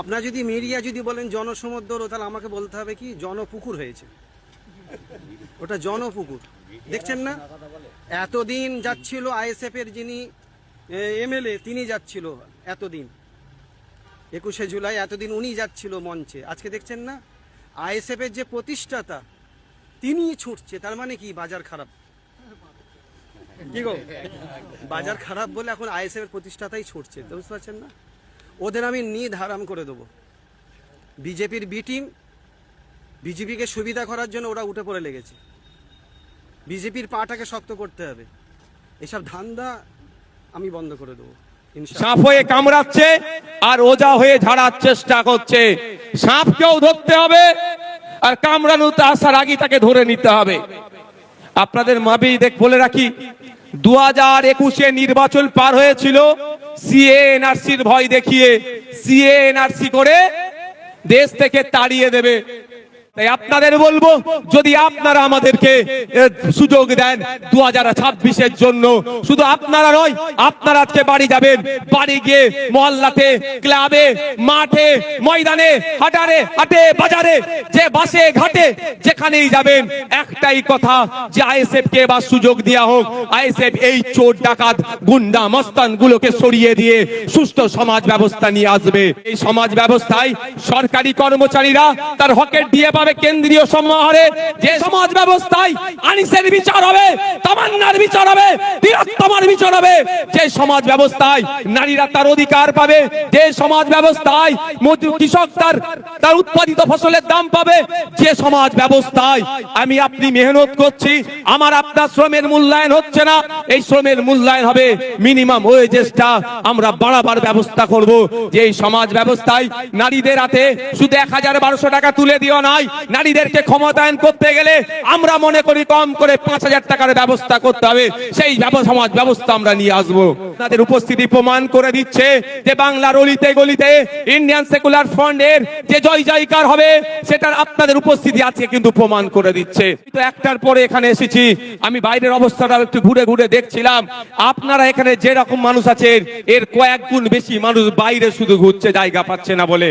আপনার যদি মিডিয়া যদি বলেন জনসমুদ্র, তাহলে আমাকে বলতে হবে কি, জনপুকুর হয়েছে। ওটা জনপুকুর। দেখছেন না? এতদিন যাচ্ছিল আইএসএফ এর যিনি এমএলএ, তিনি যাচ্ছিল এতদিন। একুশে জুলাই, এতদিন উনি যাচ্ছিল মঞ্চে। আজকে দেখছেন না? আইএসএফ এর যে প্রতিষ্ঠাতা, তিনি ছুটছে। তার মানে কি? বাজার খারাপ। কি গো? বাজার খারাপ বলে এখন আইএসএফ এর প্রতিষ্ঠাতাই ছুটছে। বুঝতে পারছেন না? ওদের আমি নিধ হারাম করে দেবো। বিজেপির বি টিম বিজেপিকে সুবিধা করার জন্য ওরা উঠে পড়ে লেগেছে। বিজেপির পাটাকে শক্ত করতে হবে। এসব ধান্দা আমি বন্ধ করে দেবো। সাপ হয়ে কামড়াচ্ছে আর ওজা হয়ে ঝাড়ার চেষ্টা করছে। সাপকেও ধরতে হবে আর কামড়ানোতে আসার আগে তাকে ধরে নিতে হবে। আপনাদের মাবি দেখ বলে রাখি দু একুশে নির্বাচন পার হয়েছিল। সিএনআরসির ভয় দেখিয়ে সিএনআরসি করে দেশ থেকে তাড়িয়ে দেবে। তাই আপনাদের বলব, যদি আপনারা আমাদেরকে সুযোগ দেন দু হাজার জন্য। শুধু আপনারা নয়, আপনারা আজকে বাড়ি যাবেন। বাড়ি গিয়ে মহল্লাতে, ক্লাবে, মাঠে, ময়দানে, হাটারে, হাটে, বাজারে, যে বাসে, ঘাটে, যেখানেই যাবেন, একটাই কথা, যে আইএসএফ কে এবার সুযোগ দেওয়া হোক। আইএসএফ এই চোর ডাকাত, গুন্ডা মস্তান গুলোকে সরিয়ে দিয়ে সুস্থ সমাজ ব্যবস্থা নিয়ে আসবে। এই সমাজ ব্যবস্থায় সরকারি কর্মচারীরা তার হকের দিয়ে পাবে কেন্দ্রীয় সমাহারে যে সমাজ ব্যবস্থায় আনিসের বিচার হবে, তামান্নার বিচার হবে তিরাত্তমার বিচার হবে, যে সমাজ ব্যবস্থায় নারীরা তার অধিকার পাবে, যে সমাজ ব্যবস্থায় কৃষক তার তার উৎপাদিত ফসলের দাম পাবে, যে সমাজ ব্যবস্থায় আমি আপনি মেহনত করছি, আমার আপনার শ্রমের মূল্যায়ন হচ্ছে না এই শ্রমের মূল্যায়ন হবে। মিনিমাম ওয়েজেসটা আমরা বাড়াবার ব্যবস্থা করব। যে এই সমাজ ব্যবস্থায় নারীদের হাতে শুধু এক হাজার বারোশো টাকা তুলে দিও নাই নারীদেরকে ক্ষমতায়ন করতে গেলে আমরা মনে করি কম করে পাঁচ হাজার টাকার ব্যবস্থা করতে হবে। সেই সমাজ ব্যবস্থা আমরা নিয়ে আসব। তাদের উপস্থিতি প্রমাণ করে দিচ্ছে যে বাংলার অলিতে গলিতে ইন্ডিয়ান সেকুলার ফ্রন্টের যে জয় জয়কার হবে, সেটার আপনাদের উপস্থিতি আজকে কিন্তু প্রমাণ করে দিচ্ছে। তো একটার পরে এখানে এসেছি। আমি বাইরের অবস্থাটা একটু ঘুরে ঘুরে দেখছিলাম, আপনারা এখানে যেরকম মানুষ আছেন, এর কয়েক গুণ বেশি মানুষ বাইরে শুধু ঘুরছে জায়গা পাচ্ছে না বলে।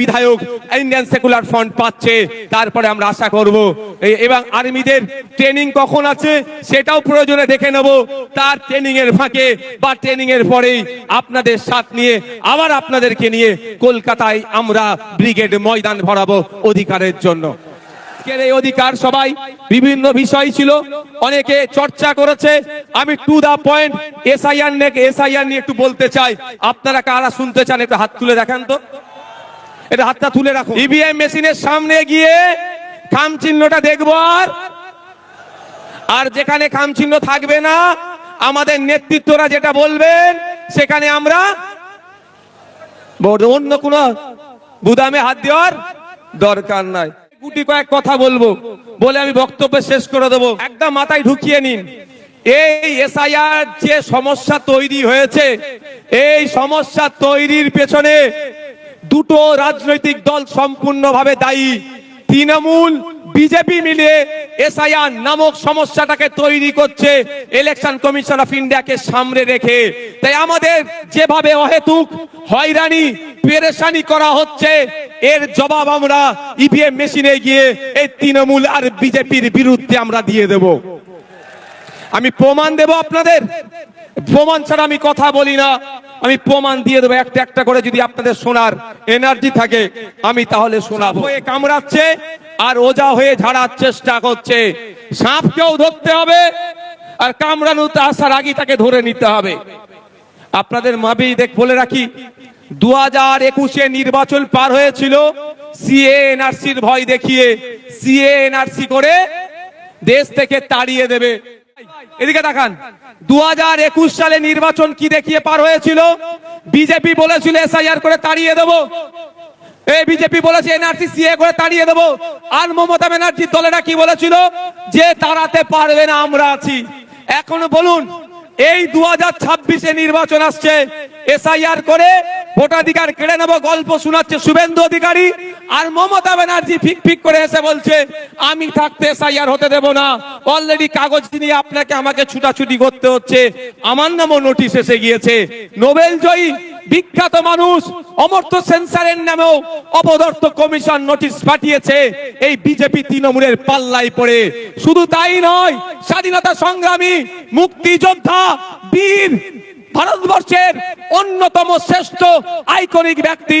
বিধায়ক ইন্ডিয়ান সেকুলার ফ্রন্ট পাচ্ছে। তারপরে আমরা আশা করব এবং আর্মিদের ট্রেনিং কখন আছে সেটাও প্রয়োজনে দেখে নেব। তার ট্রেনিং এর ফাঁকে বা ট্রেনিং এর পরেই আপনাদের সাথ নিয়ে, আবার আপনাদেরকে নিয়ে কলকাতায় আমরা ব্রিগেড ময়দান ভরাবো অধিকারের জন্য। অধিকার সবাই বিভিন্ন বিষয় ছিল, অনেকে চর্চা করেছে। আমি টু দা পয়েন্ট এসআইআর নিয়ে এসআইআর নিয়ে একটু বলতে চাই। আপনারা কারা শুনতে চান, একটু হাত তুলে দেখান তো। এটা হাতটা তুলে রাখো। ইভিএম মেশিনের সামনে গিয়ে খাম চিহ্নটা দেখব আর। আর যেখানে খাম চিহ্ন থাকবে না, আমাদের নেতৃত্বরা যেটা বলবেন, সেখানে আমরা অন্য কোন বুদামে হাত দেওয়ার দরকার নাই। গুটি কয়েক কথা বলব, বলে আমি বক্তব্য শেষ করে দেবো। একদম মাথায় ঢুকিয়ে নিন। এই এসআইআর যে সমস্যা তৈরি হয়েছে, এই সমস্যা তৈরির পেছনে দুটো রাজনৈতিক দল সম্পূর্ণভাবে দায়ী। তৃণমূল, বিজেপি মিলে এসআইআর নামক সমস্যাটাকে তৈরি করছে ইলেকশন কমিশন অফ ইন্ডিয়াকে সামনে রেখে। তাই আমাদের যেভাবে অহেতুক, হয়রানি, পেরেশানি করা হচ্ছে, এর জবাব আমরা ইভিএম মেশিনে গিয়ে এই তৃণমূল আর বিজেপির বিরুদ্ধে আমরা দিয়ে দেব। আমি প্রমাণ দেব আপনাদের প্রমাণ ছাড়া আমি কথা বলি না। আমি প্রমাণ দিয়ে দেবো, একটা একটা করে যদি আপনাদের শোনার এনার্জি থাকে, আমি তাহলে শোনাবো কামড়াচ্ছে, আর ওজা হয়ে ঝাড়ার চেষ্টা করছে। সাপকেও ধরতে হবে, আর কামড়ানোতে আসার আগে তাকে ধরে নিতে হবে। আপনাদের মাবি দেখ বলে রাখি দু হাজার একুশে নির্বাচন পার হয়েছিল সিএ এনআরসির ভয় দেখিয়ে সিএ এনআরসি করে দেশ থেকে তাড়িয়ে দেবে। এদিকে দেখান। দু হাজার একুশ সালে নির্বাচন কি দেখিয়ে পার হয়েছিল? বিজেপি বলেছিল এসআইআর করে তাড়িয়ে দেবো। বিজেপি বলেছে এনআরসি সিএ করে তাড়িয়ে দেবো। আর মমতা ব্যানার্জির দলেরা কি বলেছিল? যে তাড়াতে পারবে না, আমরা আছি। এখন বলুন, এই দু হাজার নির্বাচন আসছে, এসআইআর করে ভোটাধিকার কেড়ে নেব, গল্প শোনাচ্ছে শুভেন্দু অধিকারী। আর মমতা ব্যানার্জি ফিক ফিক করে এসে বলছে, আমি থাকতে এসআইআর হতে দেব না। অলরেডি কাগজ নিয়ে আপনাকে আমাকে ছুটাছুটি করতে হচ্ছে। আমার নামও নোটিশ এসে গিয়েছে। নোবেল জয়ী, বিখ্যাত মানুষ, অমর্ত্য সেন্সারের নামেও অপদর্থ কমিশন নোটিশ পাঠিয়েছে। এই বিজেপি তৃণমূলের পাল্লায় পড়ে। শুধু তাই নয়, স্বাধীনতা সংগ্রামী, মুক্তিযোদ্ধা, বীর ভারতবর্ষের অন্যতম শ্রেষ্ঠ আইকনিক ব্যক্তি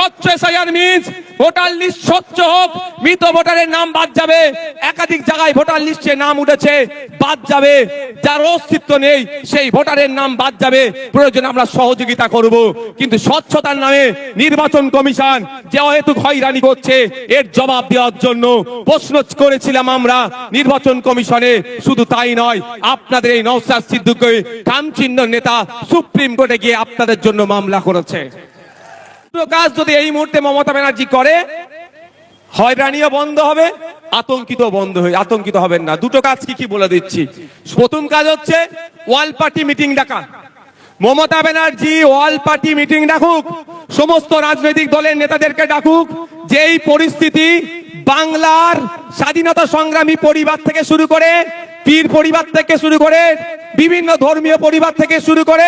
স্বচ্ছ এসআইআর মিন্স ভোটার লিস্ট স্বচ্ছ হোক, মৃত ভোটারের নাম বাদ যাবে। একাধিক জায়গায় ভোটার লিস্টে নাম উঠেছে, বাদ যাবে। যার অস্তিত্ব নেই, সেই ভোটারের নাম বাদ যাবে। প্রয়োজনে আমরা সহযোগিতা করব। কিন্তু স্বচ্ছতার নামে নির্বাচন কমিশন যে অহেতুক হয়রানি করছে, এর জবাব দেওয়ার জন্য প্রশ্ন করেছিলাম আমরা নির্বাচন কমিশনে। শুধু তাই নয়, আপনাদের এই নৌসাদ সিদ্দিকী কামচিহ্ন নেতা সুপ্রিম কোর্টে গিয়ে আপনাদের জন্য মামলা করেছে। কাজ যদি এই মুহূর্তে মমতা ব্যানার্জি করে, হয়রানিও বন্ধ হবে আতঙ্কিত বন্ধ হয়ে আতঙ্কিত হবেন না। দুটো কাজ কি কি বলে দিচ্ছি। প্রথম কাজ হচ্ছে, ওয়াল পার্টি মিটিং ডাকা। Mamata Banerjee all party meeting ডাকুক, সমস্ত রাজনৈতিক দলের নেতাদেরকে ডাকুক, যেই পরিস্থিতি বাংলার স্বাধীনতা সংগ্রামী পরিবার থেকে শুরু করে, পীর পরিবার থেকে শুরু করে, বিভিন্ন ধর্মীয় পরিবার থেকে শুরু করে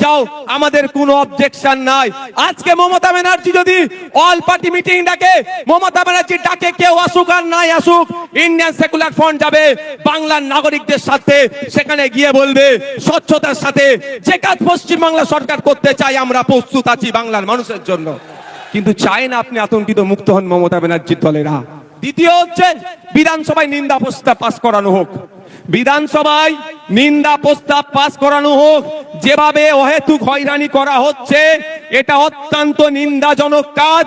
যাও আমাদের কোনো অবজেকশন নাই। আজকে মমতা ব্যানার্জি যদি অল পার্টি মিটিং ডাকে, মমতা ব্যানার্জি ডাকে, কেউ আসুক আর নাই আসুক ইন্ডিয়ান সেকুলার ফ্রন্ট যাবে, বাংলার নাগরিকদের সাথে, সেখানে গিয়ে বলবে, স্বচ্ছতার সাথে, যে কাজ পশ্চিমবাংলা সরকার করতে চাই আমরা প্রস্তুত আছি বাংলার মানুষের জন্য। কিন্তু চাই না আপনি আতঙ্কিত, মুক্ত হন মমতা ব্যানার্জির দলেরা। দ্বিতীয় হচ্ছে, বিধানসভায় নিন্দা প্রস্তাব পাস করানো হোক। বিধানসভায় নিন্দা প্রস্তাব পাশ করানো হোক। যেভাবে অহেতুক হয়রানি করা হচ্ছে এটা অত্যন্ত নিন্দাজনক কাজ।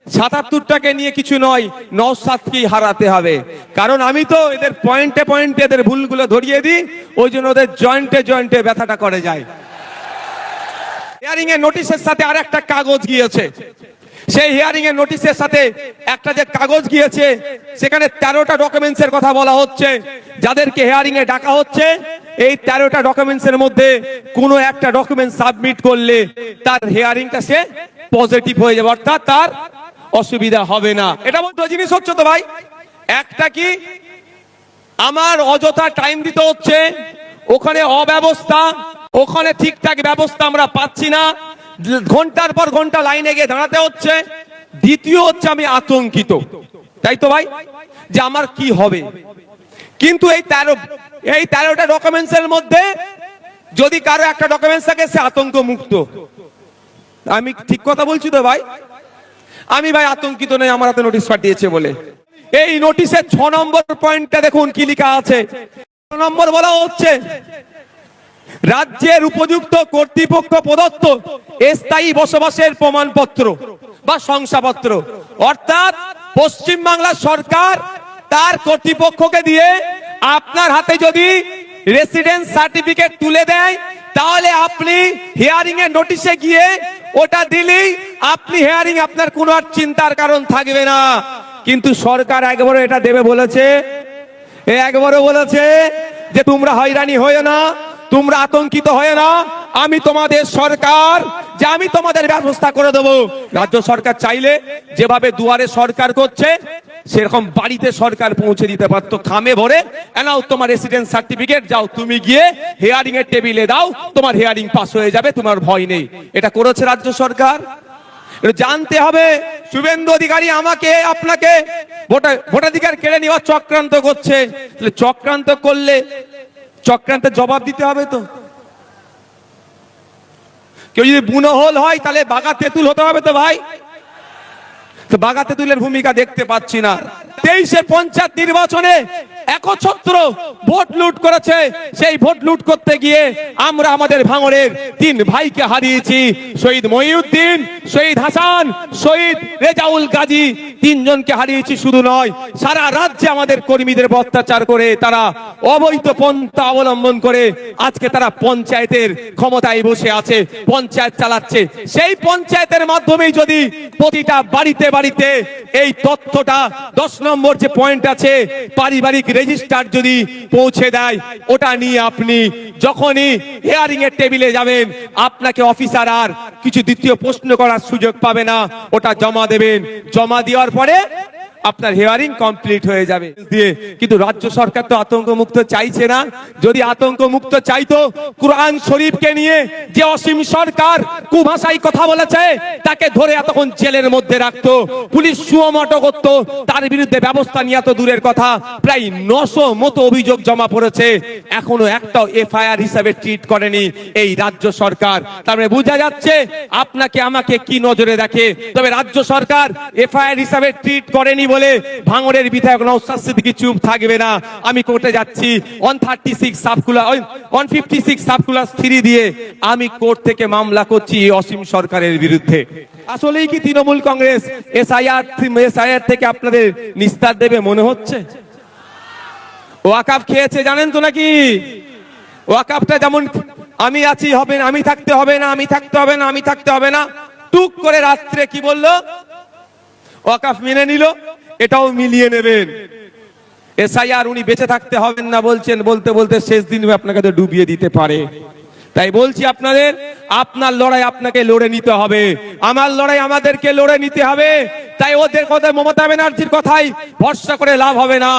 সাতাত্তরটাকে নিয়ে কিছু নয় নৌসাদকেই হারাতে হবে। কারণ আমি তো এদের পয়েন্টে পয়েন্টে এদের ভুলগুলো ধরিয়ে দিই, ওই জন্য ওদের জয়েন্টে জয়েন্টে ব্যথাটা করে যায়। হিয়ারিং এর নোটিশের সাথে আর একটা কাগজ গিয়েছে। সেই হিয়ারিং এর নোটিশের সাথে একটা যে কাগজ গিয়েছে, সেখানে তেরোটা ডকুমেন্টস এর কথা বলা হচ্ছে। যাদেরকে হিয়ারিং এ ডাকা হচ্ছে, এই তেরোটা ডকুমেন্টস এর মধ্যে কোনো একটা ডকুমেন্ট সাবমিট করলে তার হিয়ারিংটা সে পজিটিভ হয়ে যাবে, অর্থাৎ তার অসুবিধা হবে না। এটা বলতে জিনিস হচ্ছে তো ভাই, একটা কি, আমার অযথা টাইম দিতে হচ্ছে, ওখানে অব্যবস্থা, ওখানে ঠিকঠাক ব্যবস্থা আমরা পাচ্ছি না, ঘণ্টার পর ঘণ্টা লাইনে গিয়ে দাঁড়াতে হচ্ছে, দ্বিতীয় হচ্ছে আমি আতঙ্কিত। তাই তো ভাই? যে আমার কি হবে? কিন্তু এই তেরো, এই তেরোটা ডকুমেন্টস এর মধ্যে যদি কারও একটা ডকুমেন্টস থাকে, সে আতঙ্ক মুক্ত আমি ঠিক কথা বলছি তো ভাই? আমি ভাই আতঙ্কিত নেই, আমার হাতে নোটিশ পাঠিয়েছে বলে। এই নোটিশের ছ নম্বর পয়েন্টটা দেখুন কি লেখা আছে। ছ নম্বর বলা হচ্ছে, রাজ্যের উপযুক্ত কর্তৃপক্ষ প্রদত্ত স্থায়ী বসবাসের প্রমাণপত্র বা শংসাপত্র। অর্থাৎ পশ্চিম বাংলা সরকার তার কর্তৃপক্ষকে দিয়ে আপনার হাতে যদি রেসিডেন্স সার্টিফিকেট তুলে দেয় তাহলে আপনি হিয়ারিং এর নোটিশে গিয়ে ওটা দিলেই আপনি হিয়ারিং আপনার কোনো আর চিন্তার কারণ থাকবে না। কিন্তু সরকার একবারও এটা দেবে বলেছে, এ একবারও বলেছে যে তোমরা হয়রানি হয়ে না, তোমরা আতঙ্কিত হয়ে না, আমি তোমাদের সরকার, যে আমি তোমাদের ব্যবস্থা করে দেব। রাজ্য সরকার চাইলে যেভাবে দুয়ারে সরকার করছে সেরকম বাড়িতে সরকার পৌঁছে দিতে পারতো খামে ভরে এনাও তোমার রেসিডেন্স সার্টিফিকেট যাও তুমি গিয়ে হেয়ারিং এর টেবিলে দাও, তোমার হেয়ারিং পাস হয়ে যাবে, তোমার ভয় নেই। এটা করেছে রাজ্য সরকার। জানতে হবে, শুভেন্দু অধিকারী আমাকে, আপনাকে ভোটাধিকার কেড়ে নেওয়া চক্রান্ত করছে। চক্রান্ত করলে, চক্রান্তের জবাব দিতে হবে তো। কেউ যদি বুনোহল হয়, তাহলে বাঘা তেঁতুল হতে হবে তো ভাই। তো বাঘা তেঁতুলের ভূমিকা দেখতে পাচ্ছি না। তেইশে পঞ্চায়েত নির্বাচনে একছত্র ভোট লুট করেছে। সেই ভোট লুট করতে গিয়ে আমরা আমাদের ভাঙড়ের তিন ভাইকে হারিয়েছি। শহীদ মহিউদ্দিন, শহীদ হাসান, শহীদ রেজাউল গাজী তিনজনকে হারিয়েছি শুধু নয়, সারা রাজ্যে আমাদের কর্মীদের অত্যাচার করে তারা অবৈধ পন্থা অবলম্বন করে আজকে তারা পঞ্চায়েতের ক্ষমতায় বসে আছে, পঞ্চায়েত চালাচ্ছে। সেই পঞ্চায়েতের মাধ্যমেই যদি প্রতিটা বাড়িতে বাড়িতে এই তথ্যটা দশ নম্বর যে পয়েন্ট আছে, পারিবারিক রেজিস্টার যদি পৌঁছে দেয়, ওটা নিয়ে আপনি যখনই হেয়ারিং এর টেবিলে যাবেন, আপনাকে অফিসার আর কিছু দ্বিতীয় প্রশ্ন করার সুযোগ পাবে না, ওটা জমা দেবেন। জমা দেওয়ার পরে আপনার হেয়ারিং কমপ্লিট হয়ে যাবে। দিয়ে, কিন্তু রাজ্য সরকার তো আতঙ্ক মুক্ত চাইছে না। যদি আতঙ্ক মুক্ত চাইতো, কোরআন শরীফকে নিয়ে যে অসীম সরকার কুভাষাই কথা বলেছে, তাকে ধরে এতক্ষণ জেলের মধ্যে রাখতো, পুলিশ সুমটো করত, তার বিরুদ্ধে ব্যবস্থা নিয়ে তো দূরের কথা। প্রায় নশো মতো অভিযোগ জমা পড়েছে। এখনও একটাও এফআইআর হিসাবে ট্রিট করেনি এই রাজ্য সরকার। তার মানে বোঝা যাচ্ছে, আপনাকে, আমাকে কি নজরে দেখে? তবে রাজ্য সরকার এফআইআর হিসাবে ট্রিট করেনি বলে ভাঙড়ের বিধায়ক নৌসাদ চুপ থাকবে না। আমি কোর্টে যাচ্ছি। ওয়ান থার্টি সিক্স সাবকুলা ওয়ান ফিফটি সিক্স সাবকুলাস থ্রি দিয়ে আমি কোর্ট থেকে মামলা করছি অসীম সরকারের বিরুদ্ধে। আসলেই কি তৃণমূল কংগ্রেস? এসআইআর এসআইআর থেকে আপনাদের নিস্তার দেবে মনে হচ্ছে? ওয়াকাফ খেয়েছে, জানেন তো নাকি? ওয়াকাফটা যেমন আমি আছি, হবে না, আমি থাকতে হবে না, আমি থাকতে হবে না, আমি থাকতে হবে না। টুক করে রাত্রে কি বলল? ওয়াকাফ মেনে নিল। এটাও মিলিয়ে নেবেন। এসআইআর উনি বেঁচে থাকতে হবেন না বলছেন, বলতে বলতে শেষ দিন আপনাকে ডুবিয়ে দিতে পারে। তাই বলছি আপনাদের, আপনার লড়াই আপনাকে লড়ে নিতে হবে। আমার লড়াই আমাদেরকে লড়ে নিতে হবে। তাই ওদের কথা মমতা ব্যানার্জির কথাই ভরসা করে লাভ হবে না।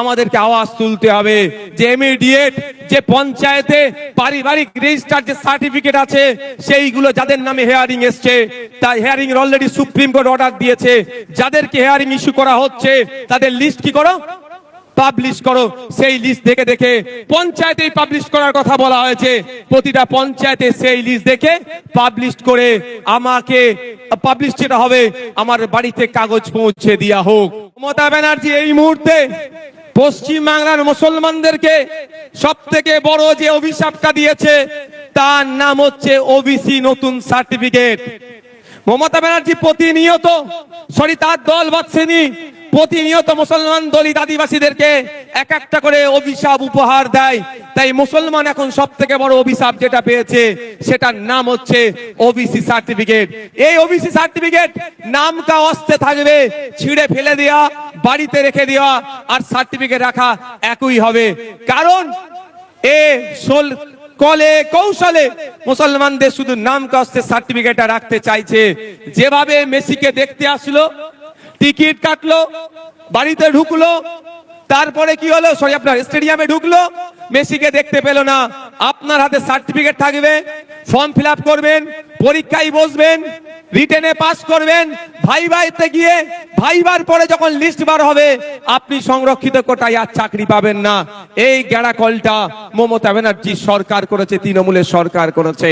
আমাদেরকে আওয়াজ তুলতে হবে। যে ইমিডিয়েট যে পঞ্চায়েতে পারিবারিক রেজিস্টার যে সার্টিফিকেট আছে, সেইগুলো যাদের নামে হেয়ারিং এসছে তাই hearing already supreme court order দিয়েছে। যাদেরকে হেয়ারিং ইস্যু করা হচ্ছে, তাদের লিস্ট কি করো? পাবলিশ করো, সেই লিস্ট দেখে দেখে পঞ্চায়েতেই পাবলিশ করার কথা বলা হয়েছে। প্রতিটা পঞ্চায়েতে সেই লিস্ট দেখে পাবলিশ করে আমাকে পাবলিশ যেটা হবে, আমার বাড়িতে কাগজ পৌঁছে দেওয়া হোক। মমতা ব্যানার্জি এই মুহূর্তে পশ্চিম বাংলার মুসলমানদেরকে সব থেকে বড় যে অভিশাপটা দিয়েছে, তার নাম হচ্ছে ওবিসি নতুন সার্টিফিকেট মমতা ব্যানার্জি প্রতিনিয়ত সরি তার দল বাচ্চেনি প্রতিনিয়ত মুসলমান দলিত আদিবাসীদেরকে এক একটা করে অভিশাপ, উপহার দেয়। তাই মুসলমান এখন সব থেকে বড় অভিশাপ যেটা পেয়েছে, সেটার নাম হচ্ছে ওবিসি সার্টিফিকেট এই ওবিসি সার্টিফিকেট নামকা অস্তে থাকবে, ছিঁড়ে ফেলে দেওয়া বাড়িতে রেখে দেওয়া আর সার্টিফিকেট রাখা একই হবে। কারণ এ সোল, কলে, কৌশলে মুসলমানদের শুধু নাম কষ্টে সার্টিফিকেটটা রাখতে চাইছে। যেভাবে মেসিকে দেখতে আসলো টিকিট কাটলো, বাড়িতে ঢুকলো, তারপরে কি হলো? সরি আপনার স্টেডিয়ামে ঢুকলো, মেসিকে দেখতে পেল না। আপনার হাতে সার্টিফিকেট থাকবে ফর্ম ফিল করবেন, পরীক্ষায় বসবেন রিটেনে পাস করবেন ভাই ভাইতে গিয়ে, ভাইবার পরে যখন লিস্ট বার হবে, আপনি সংরক্ষিত কোটায় আর চাকরি পাবেন না। এই গ্যাড়াকলটা মমতা ব্যানার্জি সরকার করেছে, তৃণমূলের সরকার করেছে।